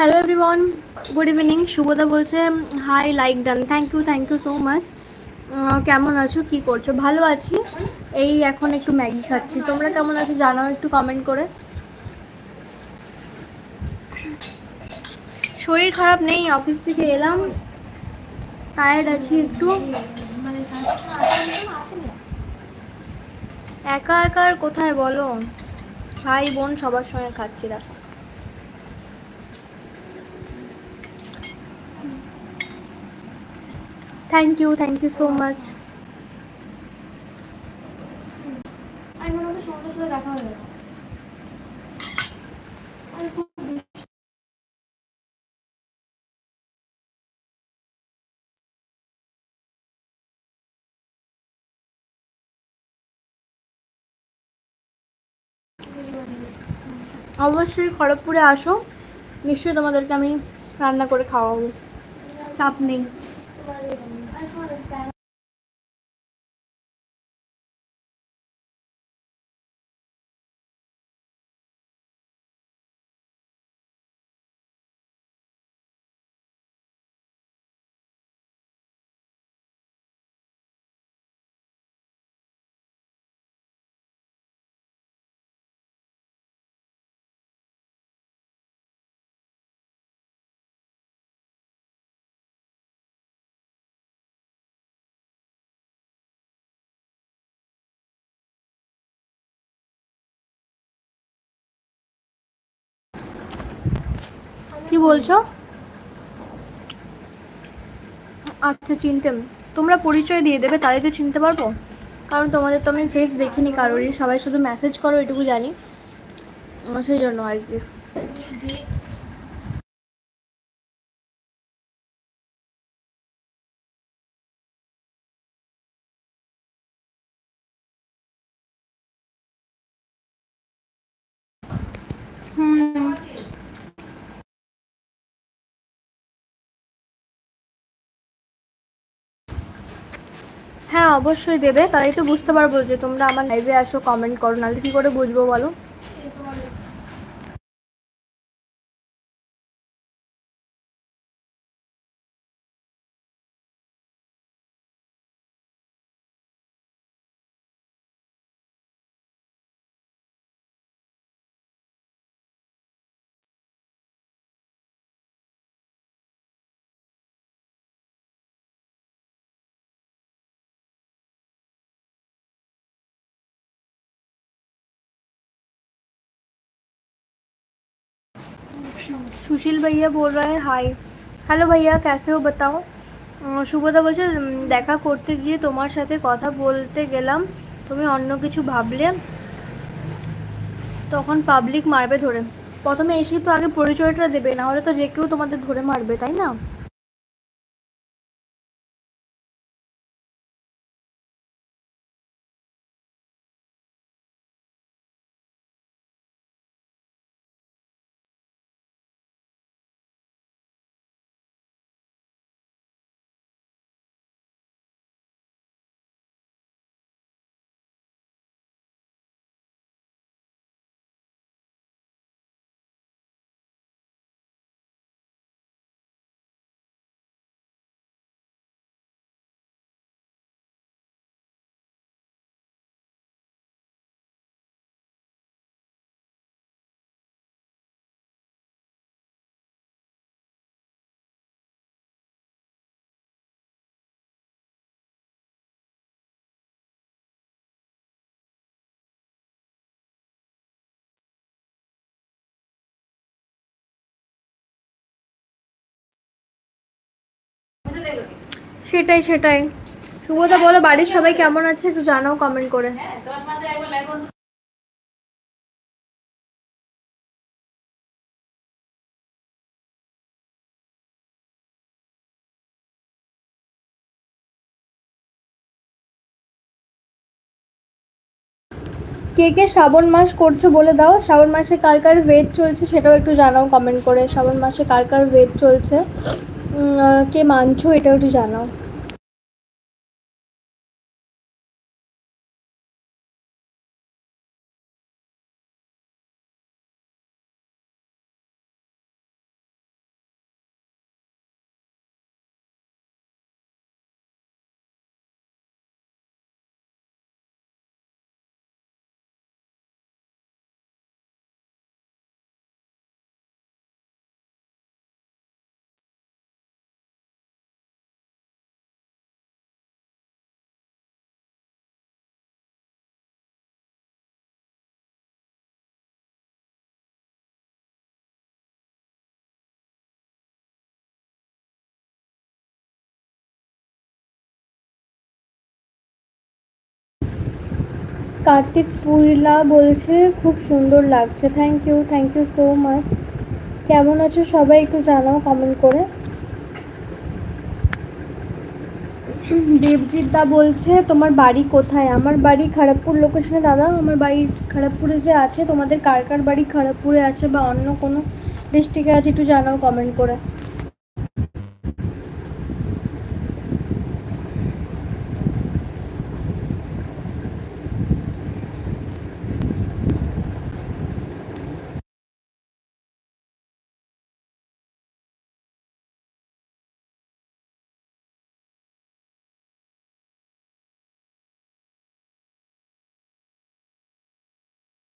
Hello everyone good evening Shubhada বলছে hi like done thank you thank you so much কেমন আছো? কি করছ? ভালো আছি। এই এখন একটু ম্যাগি খাচ্ছি। তোমরা কেমন আছো? জানাও একটু কমেন্ট করে। শরীর খারাপ নেই অফিস থেকে এলাম। টায়ার্ড আছি একটু। একা একা কোথায় বলো? ভাই বোন সবার সঙ্গে খাচ্ছি, দেখো। Thank you thank you so much অবশ্যই খড়গপুরে আসো। নিশ্চয়ই তোমাদেরকে আমি রান্না করে খাওয়াবো। চাপ নেই। কি বলছো? আচ্ছা চিনতে তোমরা পরিচয় দিয়ে দেবে, তাহলে তো চিনতে পারব। কারণ তোমাদের তো আমি ফেস দেখিনি কারোরই, সবাই শুধু মেসেজ করো, এটুকু জানি। সেই জন্য আর কি। হ্যাঁ অবশ্যই দেবে। তাই তো বুঝতে পারব যে তোমরা আমার লাইভে আসো কমেন্ট করো, নাহলে কী করে বুঝব বলো? সুশীল ভাইয়া बोल रहा है हाय হ্যালো ভাইয়া कैसे हो बताओ শুভদা বলছে দেখা করতে গিয়ে তোমার সাথে কথা বলতে গেলাম তুমি অন্য কিছু ভাবলে তখন পাবলিক মারবে ধরে প্রথমে এসে তো আগে পরিচয়টা দেবে না হলে তো যে কেউ তোমাদের ধরে মারবে তাই না সেটাই সেটাই। শুভদা বলো বাড়ির সবাই কেমন আছে? একটু জানাও কমেন্ট করে। কে কে শ্রাবণ মাস করছ বলে দাও। শ্রাবণ মাসে কার কার ভেদ চলছে সেটাও একটু জানাও কমেন্ট করে। শ্রাবণ মাসে কার কার ওয়েট চলছে? কে মানছো এটাও একটু জানাও। কার্তিক পুইলা বলছে, খুব সুন্দর লাগছে। Thank you thank you so much কেমন আছো সবাই একটু জানাও কমেন্ট করে। দেবজিৎ দা বলছে, তোমার বাড়ি কোথায়? আমার বাড়ি খড়গপুর লোকেশনে দাদা। আমার বাড়ি খড়গপুরে যে আছে, তোমাদের কার কার বাড়ি খড়গপুরে আছে বা অন্য কোনো ডিস্ট্রিক্টে আছে, একটু জানাও কমেন্ট করে।